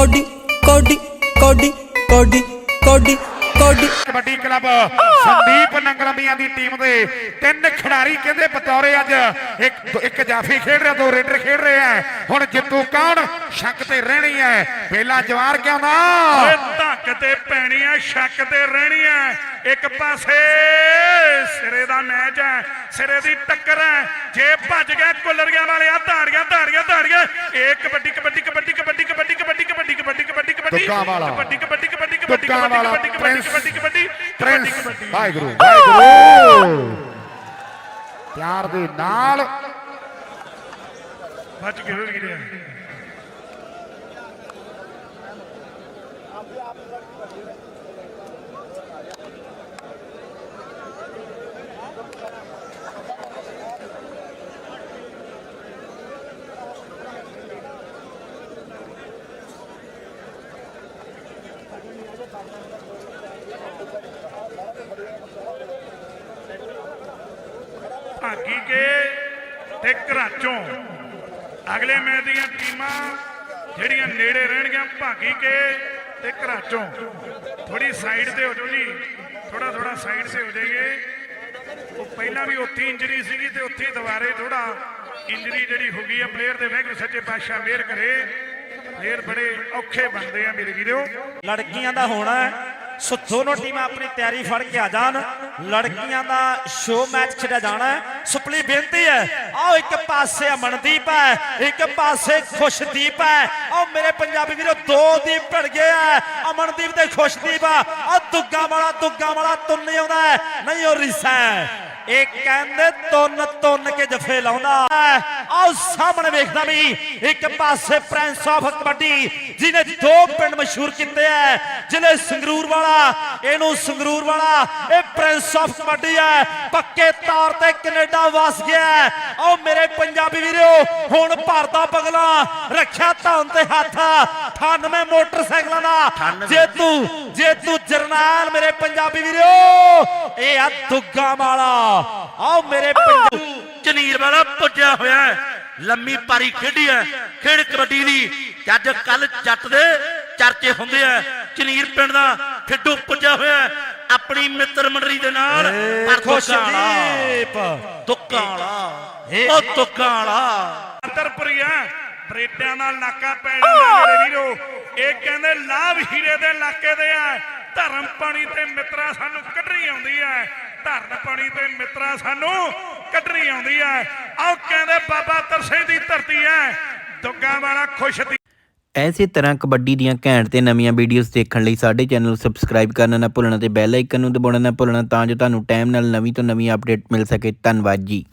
Cody ਕੋਡੀ ਕੋਡੀ ਕੋਡੀ ਕੋਡੀ ਕੋਡੀ। ਕਬੱਡੀ ਕਲੱਬ ਸੰਦੀਪ ਨੰਗਲਮੀਆਂ ਦੀ ਟੀਮ ਦੇ ਤਿੰਨ ਖਿਡਾਰੀ ਕਹਿੰਦੇ ਬਤੌਰੇ ਅੱਜ। ਇੱਕ ਇੱਕ ਜਾਫੀ ਖੇਡ ਰਿਹਾ ਦੋ ਰੇਡਰ ਖੇਡ ਰਹੇ ਆ। ਹੁਣ ਜਿੱਤੂ ਕੌਣ? ਸ਼ੱਕ ਤੇ ਰਹਿਣੀ ਹੈ। ਪਹਿਲਾ ਜਵਾਰ ਕਿਉਂ ਨਾ? ਓਏ ਧੱਕ ਤੇ ਪੈਣੀ ਆ ਸ਼ੱਕ ਤੇ ਰਹਿਣੀ ਆ ਇੱਕ ਪਾਸੇ ਸਿਰੇ ਦਾ ਮੈਚ ਹੈ ਸਿਰੇ ਦੀ ਟੱਕਰ ਹੈ। ਜੇ ਭੱਜ ਗਿਆ ਕੁੱਲਰੀਆਂ ਵਾਲਿਆ ਧਾੜੀਆਂ ਧਾੜੀਆਂ ਧਾੜੀਆਂ। ਇਹ ਕਬੱਡੀ ਕਬੱਡੀ ਕਬੱਡੀ ਕਬੱਡੀ। దుగ్గావాల దుగ్గావాల ప్రిన్స్ ప్రిన్స్ వాహిగురు ਵਾਹਿਗੁਰੂ ਪਿਆਰ ਦੇ ਨਾਲ ਬਚ ਕੇ ਰੁੜ ਗਿਆ ਭਾਗੀ ਕੇ ਤੇ ਘਰਾਚੋਂ। ਅਗਲੇ ਮੈਚ ਦੀਆਂ ਟੀਮਾਂ ਜਿਹੜੀਆਂ ਨੇੜੇ ਰਹਿਣਗੀਆਂ ਭਾਗੀ ਕੇ ਤੇ ਘਰਾਚੋਂ। ਥੋੜੀ ਸਾਈਡ ਤੇ ਹੋ ਜਾਓ ਜੀ। ਥੋੜਾ ਥੋੜਾ ਸਾਈਡ ਤੇ ਹੋ ਜਾਈਏ ਉਹ ਪਹਿਲਾਂ ਵੀ ਉੱਥੇ ਇੰਜਰੀ ਸੀਗੀ ਤੇ ਉੱਥੇ ਦੁਬਾਰੇ ਥੋੜਾ ਇੰਜਰੀ ਜਿਹੜੀ ਹੋ ਗਈ ਆ ਪਲੇਅਰ ਦੇ ਵੈਗਰੂ ਸੱਚੇ ਪਾਤਸ਼ਾਹ ਮਿਹਰ ਕਰੇ। ਪਲੇਅਰ ਬੜੇ ਔਖੇ ਬਣਦੇ ਆ ਮੇਰੇ ਵੀਰੋ। ਲੜਕੀਆਂ ਦਾ ਹੋਣਾ ਸੋ ਦੋਨੋਂ ਟੀਮਾਂ ਆਪਣੀ ਤਿਆਰੀ ਫੜ ਕੇ ਆ ਜਾਣ। ਲੜਕੀਆਂ ਦਾ ਸ਼ੋ ਮੈਚ ਖੇਡਿਆ ਜਾਣਾ ਹੈ। ਸੁਪਲੀ ਬੇਨਤੀ ਹੈ, ਆਓ ਇੱਕ ਪਾਸੇ ਅਮਨਦੀਪ ਹੈ, ਇੱਕ ਪਾਸੇ ਖੁਸ਼ਦੀਪ ਹੈ। ਆਓ ਮੇਰੇ ਪੰਜਾਬੀ ਵੀਰੋ, ਦੋ ਦੀਪ ਭਿੜ ਗਏ ਆ। ਅਮਨਦੀਪ ਤੇ ਖੁਸ਼ਦੀਪ ਆ। ਆ ਦੁੱਗਾ ਵਾਲਾ ਦੁੱਗਾ ਵਾਲਾ ਤੁੰਨ ਆਉਂਦਾ ਨਹੀਂ, ਉਹ ਰੀਸਾ ਹੈ। ਇਹ ਕਹਿੰਦੇ ਤੁੰਨ ਤੁੰਨ ਕੇ ਜਫੇ ਲਾਉਂਦਾ ਆਓ ਸਾਹਮਣੇ ਵੇਖਦਾ ਵੀ ਇੱਕ ਪਾਸੇ ਪ੍ਰਿੰਸ ਆਫ ਕਬੱਡੀ, ਜਿਹਨੇ ਦੋ ਪਿੰਡ ਮਸ਼ਹੂਰ ਕੀਤੇ ਐ ਜ਼ਿਲ੍ਹੇ ਸੰਗਰੂਰ ਵਾਲਾ, ਇਹਨੂੰ ਸੰਗਰੂਰ ਵਾਲਾ, ਇਹ ਪ੍ਰਿੰਸ ਆਫ ਕਬੱਡੀ ਐ ਪੱਕੇ ਤੌਰ ਤੇ ਕੈਨੇਡਾ ਵਸ ਗਿਆ ਹੈ। ਆਓ ਮੇਰੇ ਪੰਜਾਬੀ ਵੀਰੋ ਹੁਣ ਭਰਦਾ ਪਗਲਾ ਰੱਖਿਆ ਧਨ ਤੇ ਹੱਥ। 98 ਮੋਟਰਸਾਈਕਲਾਂ ਦਾ। ਜੇਤੂ ਜੇਤੂ ਜਰਨੈਲ ਮੇਰੇ ਪੰਜਾਬੀ ਵੀਰੋ। ਇਹ ਆ ਦੁੱਗਾ ਵਾਲਾ ਆਓ ਮੇਰੇ ਪੰਜਾਬ ਝਨੀਰ ਵਾਲਾ ਪੁੱਜਿਆ ਹੋਇਆ। ਲੰਮੀ ਪਾਰੀ ਖੇਡੀ ਹੈ। ਖੇਡ ਕਬੱਡੀ ਦੀ। ਅੱਜ ਕੱਲ ਜੱਟ ਦੇ ਚਰਚੇ ਹੁੰਦੇ ਆ। ਝਨੀਰ ਪਿੰਡ ਦਾ ਖਿੱਡੂ ਪੁੱਜਿਆ ਹੋਇਆ ਆਪਣੀ ਮਿੱਤਰ ਮੰਡਲੀ ਦੇ ਨਾਲ। ਪਰ ਖੁਸ਼ਦੀਪ ਦੁੱਕਾਂ ਵਾਲਾ। ਉਹ ਦੁੱਕਾਂ ਵਾਲਾ। ਅੰਤਰਪੁਰੀਆ ਬਰੇਟਿਆਂ ਨਾਲ ਨਾਕਾ ਪੈ ਜਾਂਦਾ ਮੇਰੇ ਵੀਰੋ। ਇਹ ਕਹਿੰਦੇ ਲਾਭ ਹੀਰੇ ਦੇ ਇਲਾਕੇ ਦੇ ਆ। ਧਰਮ ਪਾਣੀ ਤੇ ਮਿੱਤਰਾ ਸਾਨੂੰ ਕੱਢਣੀ ਆਉਂਦੀ ਹੈ ਧਰਨ ਪਾਣੀ ਤੇ ਮਿੱਤਰਾ ਸਾਨੂੰ ਕੱਢਣੀ ਆਉਂਦੀ ਹੈ ਆਓ ਕਹਿੰਦੇ ਬਾਬਾ ਤਰਸੇ ਦੀ ਧਰਤੀ ਹੈ ਦੁੱਗਾ ਵਾਲਾ ਖੁਸ਼ ਦੀ ਐਸੇ ਤਰ੍ਹਾਂ ਕਬੱਡੀ ਦੀਆਂ ਘੈਂਟ ਤੇ ਨਵੀਆਂ ਵੀਡੀਓਜ਼ ਦੇਖਣ ਲਈ ਸਾਡੇ ਚੈਨਲ ਨੂੰ ਸਬਸਕ੍ਰਾਈਬ ਕਰਨਾ ਨਾ ਭੁੱਲਣਾ ਤੇ ਬੈਲ ਆਈਕਨ ਨੂੰ ਦਬਾਉਣਾ ਨਾ ਭੁੱਲਣਾ ਤਾਂ ਜੋ ਤੁਹਾਨੂੰ ਟਾਈਮ ਨਾਲ ਨਵੀਂ ਤੋਂ ਨਵੀਂ ਅਪਡੇਟ ਮਿਲ ਸਕੇ। ਧੰਨਵਾਦ ਜੀ।